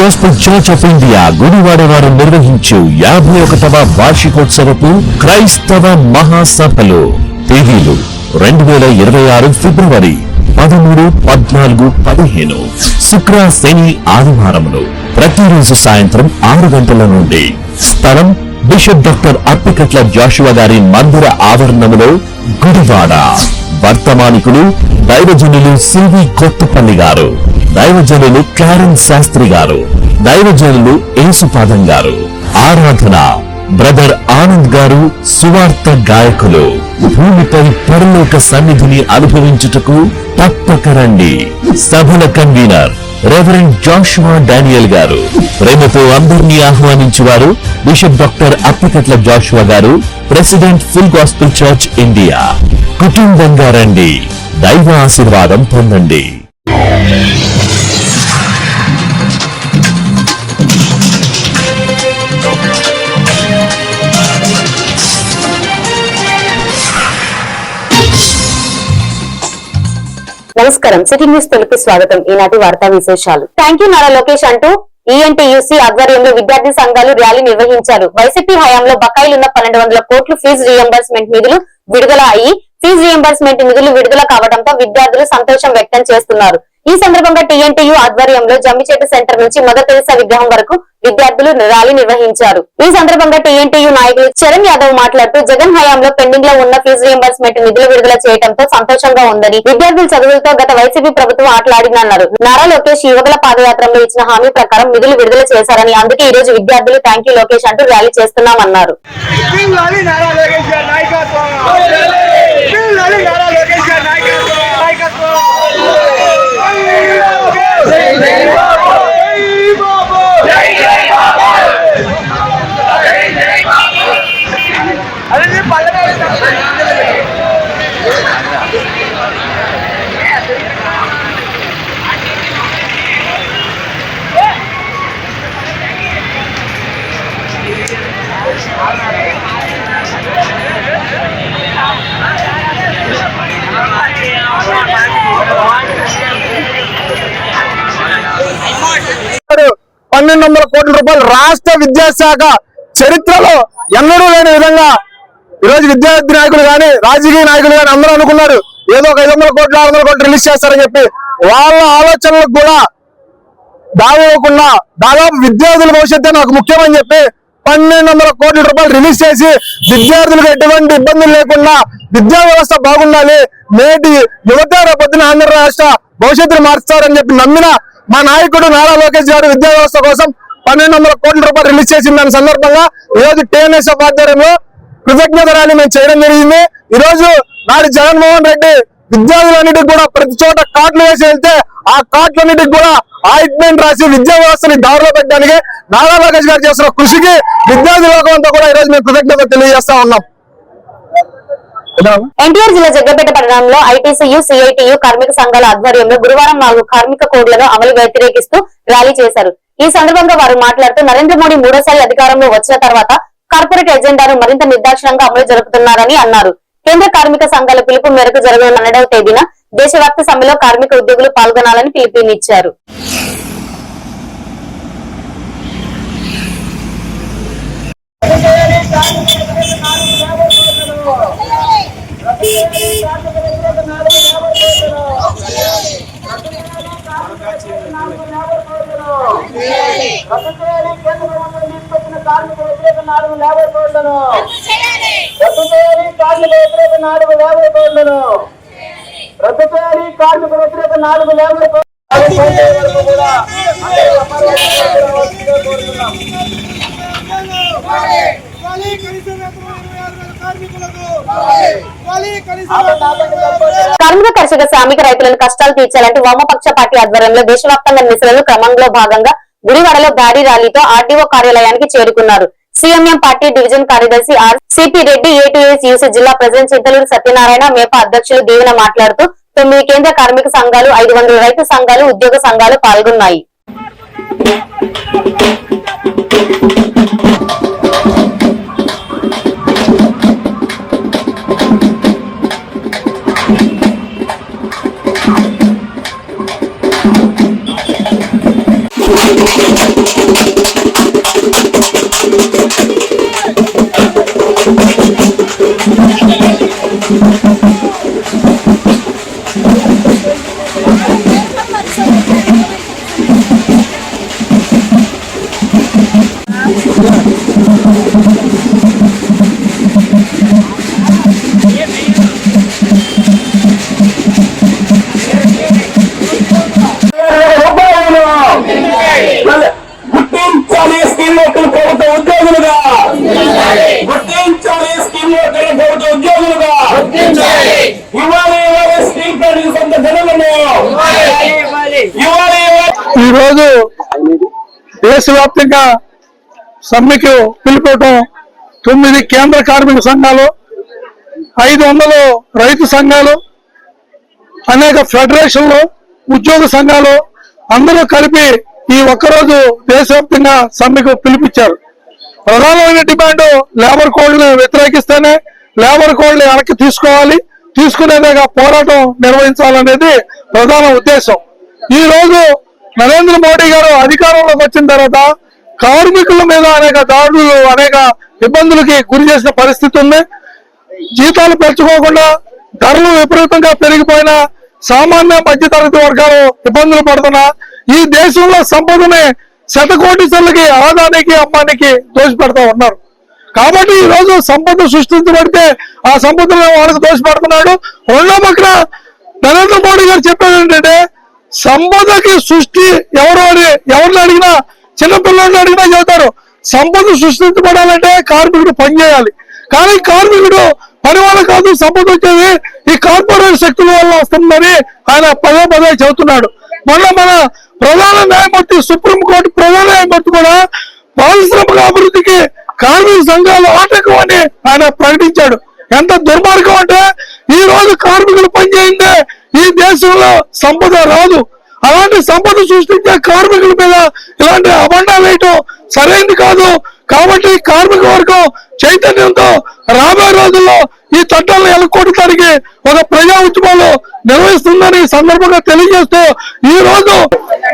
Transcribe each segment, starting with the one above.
Gospel church of India Gudivada వారు నిర్వహించు యాభై ఒకటవ వార్షికోత్సవపు క్రైస్తవ మహాసభలు. తేదీలు రెండు వేల ఇరవై ఆరు ఫిబ్రవరి పదమూడు పద్నాలుగు పదిహేను. శుక్ర శని ఆదివారములు. ప్రతిరోజు సాయంత్రం ఆరు గంటల నుండి. స్థలం బిషప్ డాక్టర్ అప్పికట్ల జాషువా గారి మందిర ఆవరణములో గుడివాడ. వర్తమానికులు దైవజనులు సివి కొత్తపల్లి గారు. దైవజనులు క్లారెన్ శాస్త్రి గారు దైవజనులు యేసుపాదం గారు. ఆరాధన బ్రదర్ ఆనంద్ గారు సువార్త గాయకులు. భూమిపై పరలోక సన్నిధిని అనుభవించుటకు తప్పక రండి. సభల కన్వీనర్ రెవరెండ్ జాషువా డానియల్ గారు. ప్రేమతో అందరినీ ఆహ్వానించేవారు బిషప్ డాక్టర్ అప్పకట్ల జాషువా గారు president full gospel church India. కుటుంబంగా రండి. దైవ ఆశీర్వాదం పొందండి. నమస్కారం. సిటీ న్యూస్ తెలుగు స్వాగతం. ఈనాటి వార్తా విశేషాలు. థ్యాంక్ యూ నారా లోకేష్ అంటూ ఈఎన్టీయూసీ ఆధ్వర్యంలో విద్యార్థి సంఘాలు ర్యాలీ నిర్వహించారు. వైసీపీ హయాంలో బకాయిలున్న పన్నెండు వందల కోట్లు ఫీజు రియంబర్స్మెంట్ నిధులు విడుదల అయ్యి ఫీజు రియంబర్స్మెంట్ నిధులు విడుదల కావడంతో విద్యార్థులు సంతోషం వ్యక్తం చేస్తున్నారు. ఈ సందర్భంగా టిఎన్టీయు ఆధ్వర్యంలో జమ్మిచేట సెంటర్ నుంచి మదర్ తెరిసా విగ్రహం వరకు విద్యార్థులు ర్యాలీ నిర్వహించారు. ఈ సందర్భంగా టిఎన్టీయు నాయకులు చరణ్ యాదవ్ మాట్లాడుతూ జగన్ హయాంలో పెండింగ్లో ఉన్న ఫీజు రియంబర్స్మెంట్ నిధులు విడుదల చేయడంతో సంతోషంగా ఉందని విద్యార్థుల చదువులతో గత వైసీపీ ప్రభుత్వం ఆటలాడిందన్నారు. నారా లోకేష్ యువకుల పాదయాత్రలో ఇచ్చిన హామీ ప్రకారం నిధులు విడుదల చేశారని అందుకే ఈ రోజు విద్యార్థులు థ్యాంక్ లోకేష్ అంటూ ర్యాలీ చేస్తున్నామన్నారు పిల్లలు నారా లోకేష్ గారి నాయకత్వం పిల్లలు నారా లోకేష్ గారి నాయకత్వం నాయకత్వం జై జై బాబు జై జై బాబు జై జై బాబు అదే పల్లె పన్నెండు వందల కోట్ల రూపాయలు రాష్ట్ర విద్యాశాఖ చరిత్రలో ఎన్నడూ లేని విధంగా ఈరోజు విద్యార్థి నాయకులు కానీ రాజకీయ నాయకులు కానీ అందరూ అనుకున్నారు ఏదో ఒక ఐదు వందల కోట్లు ఆరు వందల కోట్లు రిలీజ్ చేస్తారని చెప్పి. వాళ్ళ ఆలోచనలకు కూడా దావేయకుండా దాదాపు విద్యార్థుల భవిష్యత్తే నాకు ముఖ్యమని చెప్పి పన్నెండు వందల కోట్ల రూపాయలు రిలీజ్ చేసి విద్యార్థులకు ఎటువంటి ఇబ్బందులు లేకుండా విద్యా వ్యవస్థ బాగుండాలి. నేటి యువత రేపొద్దున ఆంధ్ర రాష్ట్ర భవిష్యత్తును మార్చుతారని చెప్పి నమ్మిన మా నాయకుడు నారా లోకేష్ గారు విద్యా వ్యవస్థ కోసం పన్నెండు వందల కోట్ల రూపాయలు రిలీజ్ చేసిన దాని సందర్భంగా ఈ రోజు టీఎన్ఎస్ఎఫ్ ఆధ్వర్యంలో కృతజ్ఞత ర్యాలీ మేము చేయడం జరిగింది. ఈ రోజు నాడు జగన్మోహన్ రెడ్డి విద్యార్థులన్నిటికి కూడా ప్రతి చోట కార్డులు వేసి వెళ్తే ఆ కార్డులన్నిటికి కూడా ఆయింట్మెంట్ రాసి విద్యా వ్యవస్థని దారిలో పెట్టడానికి నారా లోకేష్ గారు చేస్తున్న కృషికి విద్యార్థి లోకం అంతా కూడా ఈ మేము కృతజ్ఞత తెలియజేస్తా ఉన్నాం. ఎన్టీఆర్ జిల్లా జగ్గపేట పట్టణంలో ఐటీసీయు సిఐటియు కార్మిక సంఘాల ఆధ్వర్యంలో గురువారం నాలుగు కార్మిక కోడ్లను అమలు వ్యతిరేకిస్తూ ర్యాలీ చేశారు. ఈ సందర్భంగా వారు మాట్లాడుతూ నరేంద్ర మోడీ మూడోసారి అధికారంలో వచ్చిన తర్వాత కార్పొరేట్ ఎజెండాను మరింత నిర్దాక్షిణంగా అమలు జరుపుతున్నారని అన్నారు. కేంద్ర కార్మిక సంఘాల పిలుపు మేరకు జరగనున్న తేదీన దేశవ్యాప్త సమ్మెలో కార్మిక ఉద్యోగులు పాల్గొనాలని పిలుపునిచ్చారు. నాలుగు లేబర్ కోడ్లను రద్దు చేయాలి. కార్మిక వ్యతిరేక నాలుగు లేబర్ కోడ్లను రద్దు చేయాలి కార్మిక వ్యతిరేక నాలుగు లేబర్. కార్మిక కర్షక శ్రామిక రైతులను కష్టాలు తీర్చాలంటూ వామపక్ష పార్టీ ఆధ్వర్యంలో దేశవ్యాప్తంగా నిరసనలు క్రమంలో భాగంగా గుడివాడలో భారీ ర్యాలీతో ఆర్డీఓ కార్యాలయానికి చేరుకున్నారు. సీఎంఎం పార్టీ డివిజన్ కార్యదర్శి R CP Reddy ATS UC జిల్లా ప్రెసిడెంట్ చింతలూరు సత్యనారాయణ మేప అధ్యక్షులు దీవెన మాట్లాడుతూ తొమ్మిది కేంద్ర కార్మిక సంఘాలు ఐదు వందల రైతు సంఘాలు ఉద్యోగ సంఘాలు పాల్గొన్నాయి. ఈరోజు దేశవ్యాప్తంగా సమ్మెకు పిలుపుకోవటం తొమ్మిది కేంద్ర కార్మిక సంఘాలు ఐదు వందలు రైతు సంఘాలు అనేక ఫెడరేషన్లు ఉద్యోగ సంఘాలు అందరూ కలిపి ఈ ఒక్కరోజు దేశవ్యాప్తంగా సమ్మెకు పిలిపించారు ప్రధానమైన డిమాండ్ లేబర్ కోడ్లను వ్యతిరేకిస్తేనే లేబర్ కోడ్ని వెనక్కి తీసుకోవాలి. తీసుకునేదాకా పోరాటం నిర్వహించాలనేది ప్రధాన ఉద్దేశం. ఈ రోజు నరేంద్ర మోడీ గారు అధికారంలోకి వచ్చిన తర్వాత కార్మికుల మీద అనేక దాడులు అనేక ఇబ్బందులకి గురి చేసిన పరిస్థితి ఉంది. జీతాలు పెంచుకోకుండా ధరలు విపరీతంగా పెరిగిపోయిన సామాన్య మధ్యతరగతి వర్గాలు ఇబ్బందులు పడుతున్నా ఈ దేశంలో సంపదని శతకోటీశ్వర్లకి ఆదానికి అమ్మానికి దోషపెడతా ఉన్నారు. కాబట్టి ఈ రోజు సంపద సృష్టించబడితే ఆ సంపదను వాళ్ళకి దోషపెడుతున్నాడు. రెండో పక్కన నరేంద్ర మోడీ గారు చెప్పేది ఏంటంటే సంపదకి సృష్టి ఎవరు అని ఎవరిని అడిగినా చిన్నపిల్లల్ని అడిగినా చెబుతారు. సంపద సృష్టించబడాలంటే కార్మికుడు పనిచేయాలి కానీ కార్మికుడు పని వల్ల కాదు సంపద వచ్చేది ఈ కార్పొరేట్ శక్తుల వల్ల వస్తుందని ఆయన పదే పదే చెబుతున్నాడు. మొన్న మన ప్రధాన న్యాయమూర్తి సుప్రీంకోర్టు ప్రధాన న్యాయమూర్తి కూడా పారిశ్రామిక అభివృద్ధికి కార్మిక సంఘాలు ఆటకం అని ఆయన ప్రకటించాడు. ఎంత దుర్మార్గం అంటే ఈ రోజు కార్మికులు పనిచేయిందే ఈ దేశంలో సంపద రాదు. అలాంటి సంపద సృష్టించే కార్మికుల మీద ఇలాంటి అబండాలు వేయటం సరైనది కాదు. కాబట్టి కార్మిక వర్గం చైతన్యంతో రాబోయే రోజుల్లో ఈ చట్టాలను ఎలకొట్టడానికి ఒక ప్రజా ఉద్యమాలు నిర్వహిస్తుందని ఈ సందర్భంగా తెలియజేస్తూ ఈ రోజు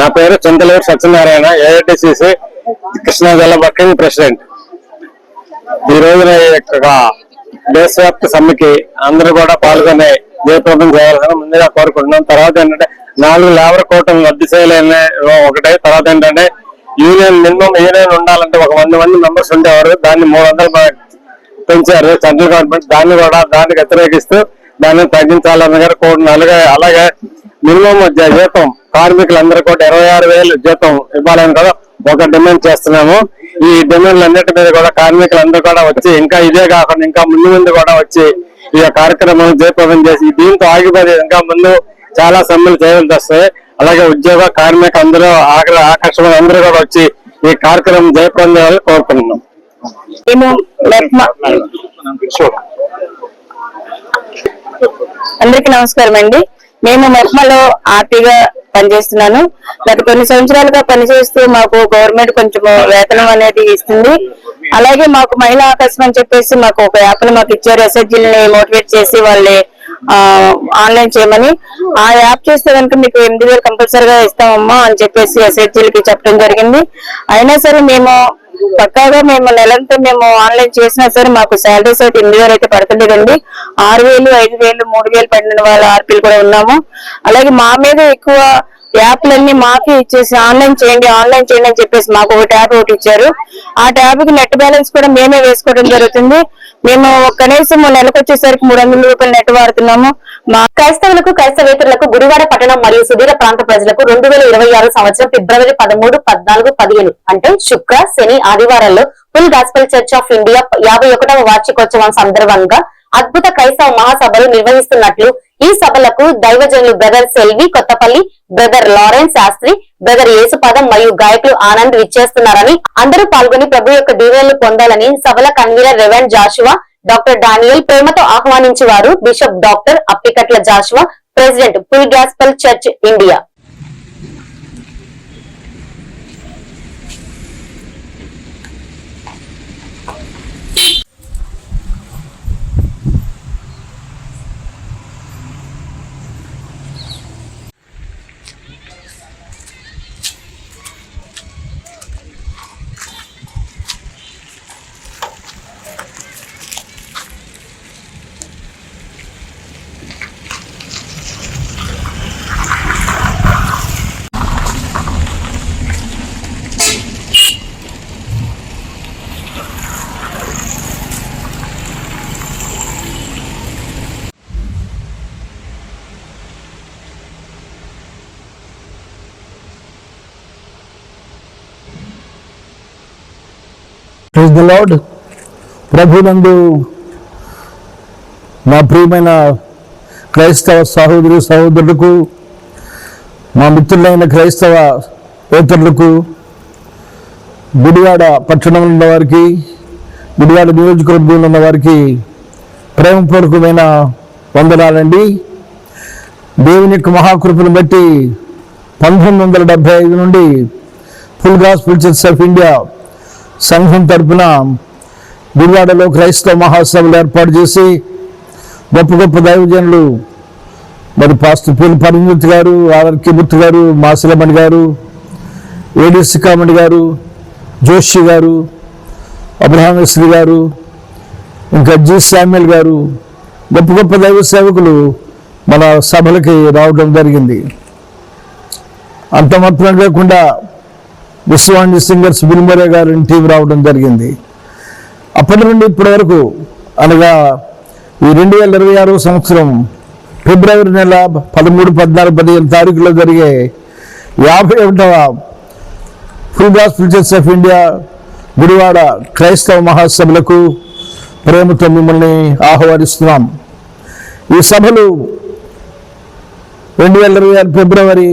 నా పేరు చంద్రలేరు సత్యనారాయణ ఏఐటిసిసి కృష్ణా జిల్లా వర్కింగ్ ప్రెసిడెంట్. ఈ రోజున యొక్క దేశవ్యాప్త సమ్మెకి అందరూ కూడా పాల్గొనే జయప్రదం చేయాలని ముందుగా కోరుకుంటున్నాం. తర్వాత ఏంటంటే నాలుగు లేబర్ కోటలు రద్దు చేయలేని ఒకటే. తర్వాత ఏంటంటే యూనియన్ మినిమం యూనియన్ ఉండాలంటే ఒక వంద మంది మెంబర్స్ ఉండేవారు. దాన్ని మూడు వందలు పెంచారు. సెంట్రల్ గవర్నమెంట్ దాన్ని కూడా దాన్ని వ్యతిరేకిస్తూ దాన్ని తగ్గించాలని గారు కోరుతున్నారు అలాగే అలాగే మినిమం జీతం కార్మికులందరూ కూడా ఇరవై ఆరు వేలు జీతం ఇవ్వాలని కూడా ఒక డిమాండ్ చేస్తున్నాము. ఈ డిమాండ్లు అన్నిటి మీద కూడా కార్మికులందరూ కూడా వచ్చి ఇంకా ఇదే కాకుండా ఇంకా ముందు ముందు కూడా వచ్చి ఈ కార్యక్రమం జయప్రదం చేసి దీంతో ఆగిపోతే ఇంకా ముందు చాలా సమ్మెలు చేయవలసి వస్తాయి. అలాగే ఉద్యోగ కార్మిక అందరూ ఆగ్ర ఆకర్షణ అందరూ కూడా వచ్చి ఈ కార్యక్రమం జయప్రదం చేయాలని కోరుకుంటున్నాం. అందరికి నమస్కారం అండి. మేము మెప్మాలో ఆర్టీగా పనిచేస్తున్నాను. గత కొన్ని సంవత్సరాలుగా పనిచేస్తూ మాకు గవర్నమెంట్ కొంచెం వేతనం అనేది ఇస్తుంది. అలాగే మాకు మహిళా ఆకాశం అని చెప్పేసి మాకు ఒక యాప్ని మాకు ఇచ్చారు. ఎస్ఎస్జీని మోటివేట్ చేసి వాళ్ళని ఆన్లైన్ చేయమని. ఆ యాప్ చేస్తే కనుక మీకు ఎనిమిది వేలు కంపల్సరీగా ఇస్తామమ్మా అని చెప్పేసి ఎస్ఎస్జీలకి చెప్పడం జరిగింది. అయినా సరే మేము పక్కాగా మేము నెలంతా మేము ఆన్లైన్ చేసినా సరే మాకు శాలరీస్ అయితే ఎనిమిది వేలు అయితే పడతలేదండి ఆరు వేలు ఐదు వేలు మూడు వేలు పడిన వాళ్ళ ఆర్పీలు కూడా ఉన్నాము. అలాగే మా మీద ఎక్కువ యాప్లన్నీ మాకే ఇచ్చేసి ఆన్లైన్ చేయండి ఆన్లైన్ చేయండి అని చెప్పేసి మాకు ఒక ట్యాబ్ ఒకటి ఇచ్చారు. ఆ ట్యాబ్కి నెట్ బ్యాలెన్స్ కూడా మేమే వేసుకోవడం జరుగుతుంది. మేము కనీసం నెలకు వచ్చేసరికి మూడు వందల రూపాయలు నెట్ వాడుతున్నాము. మా క్రైస్తవులకు క్రైస్తవేతరులకు గుడివాడ పట్టణం మరియు సుదూర ప్రాంత ప్రజలకు రెండు వేల ఇరవై ఆరు సంవత్సరం ఫిబ్రవరి పదమూడు పద్నాలుగు పదిహేను అంటే శుక్ర శని ఆదివారాల్లో full gospel church of India యాభై ఒకటవ వార్షికోత్సవం సందర్భంగా అద్భుత క్రైస్తవ మహాసభలు నిర్వహిస్తున్నట్లు ఈ సభలకు దైవజనులు brother Selvi Kothapalli brother Lawrence Sastri brother Yesupadam మరియు గాయకులు ఆనంద్ విచ్చేస్తున్నారని అందరూ పాల్గొని ప్రభు యొక్క దీవెనలు పొందాలని సభల convener reverend Joshua doctor Daniel ప్రేమతో ఆహ్వానించేవారు bishop doctor Appikatla Joshua president full gospel church India. Praise the Lord ప్రభునందు మా ప్రియమైన క్రైస్తవ సహోదరు సహోదరులకు మా మిత్రులైన క్రైస్తవ ఏతరులకు గుడివాడ పట్టణంలో ఉన్న వారికి గుడివాడ నియోజకవర్గంలో ఉన్న వారికి ప్రేమపూర్వకమైన వందనాలండి. దేవుని యొక్క మహాకృపను బట్టి పంతొమ్మిది వందల డెబ్బై ఐదు నుండి full gospel church of India సంఘం తరపున గుడివాడలో క్రైస్తవ మహాసభలు ఏర్పాటు చేసి గొప్ప గొప్ప దైవజనులు మరి పాస్టర్ పూల పరిమూర్తి గారు ఆర్కే గారు మాసిలమణి గారు ఏడిఎస్ కామణి గారు జోషి గారు అబ్రహామేశ్వరి గారు ఇంకా జి శామ్యుల్ గారు గొప్ప గొప్ప దైవ సేవకులు మన సభలకి రావడం జరిగింది. అంత మాత్రమే కాకుండా విశ్వాణి సింగర్స్ బుల్మరే గారి టీం రావడం జరిగింది. అప్పటి నుండి ఇప్పటి వరకు అనగా ఈ రెండు వేల ఇరవై ఆరో సంవత్సరం ఫిబ్రవరి నెల పదమూడు పద్నాలుగు పదిహేను తారీఖులో జరిగే యాభై ఒకటవ full gospel church of India Gudivada క్రైస్తవ మహాసభలకు ప్రేమతో మిమ్మల్ని ఆహ్వానిస్తున్నాం. ఈ సభలు రెండు వేల ఇరవై ఆరు ఫిబ్రవరి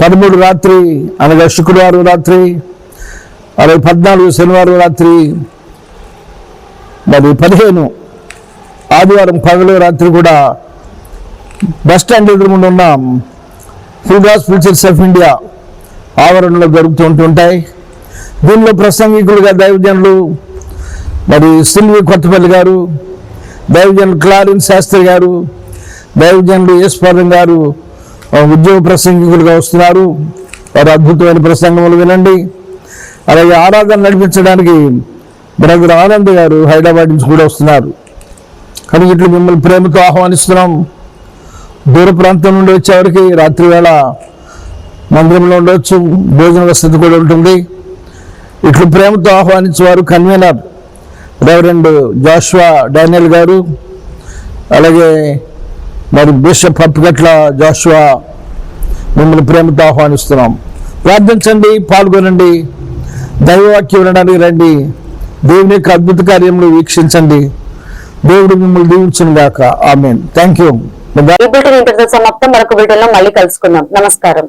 పదమూడు రాత్రి అనగా శుక్రవారం రాత్రి అలాగే పద్నాలుగు శనివారం రాత్రి మరి పదిహేను ఆదివారం పగలు రాత్రి కూడా బస్ స్టాండ్ ఎదురు ముందు ఉన్న. ఫుల్ గాస్పుల్ ఆఫ్ ఇండియా ఆవరణలో జరుగుతూ ఉంటుంటాయి దీనిలో ప్రసంగికులుగా దైవజనులు మరి సిల్వి కొత్తపల్లి గారు దైవజనులు క్లారిన్ శాస్త్రి గారు దైవజనులు ఈశ్వరం గారు ఉద్యోగ ప్రసంగికులుగా వస్తున్నారు. వారు అద్భుతమైన ప్రసంగములు వినండి. అలాగే ఆరాధన నడిపించడానికి బ్రదర్ ఆనంద్ గారు హైదరాబాద్ నుంచి కూడా వస్తున్నారు. కానీ ఇట్లు మిమ్మల్ని ప్రేమతో ఆహ్వానిస్తున్నాం. దూర ప్రాంతం నుండి వచ్చేవారికి రాత్రి వేళ మందిరంలో ఉండవచ్చు భోజన వసతి కూడా ఉంటుంది. ఇట్లు ప్రేమతో ఆహ్వానించేవారు కన్వీనర్ రెవరెండ్ జాషువా డానియల్ గారు. అలాగే మరి బిషప్ అప్పగట్ల జాషువా మిమ్మల్ని ప్రేమతో ఆహ్వానిస్తున్నాం. ప్రార్థించండి పాల్గొనండి దైవవాక్యం వినడానికి రండి దేవుని యొక్క అద్భుత కార్యములు వీక్షించండి. దేవుడు మిమ్మల్ని దీవించును గాక. ఆమె థ్యాంక్ యూ ఈ సమాప్తం. మరొక వీడియోలో మళ్ళీ కలుసుకుందాం. నమస్కారం.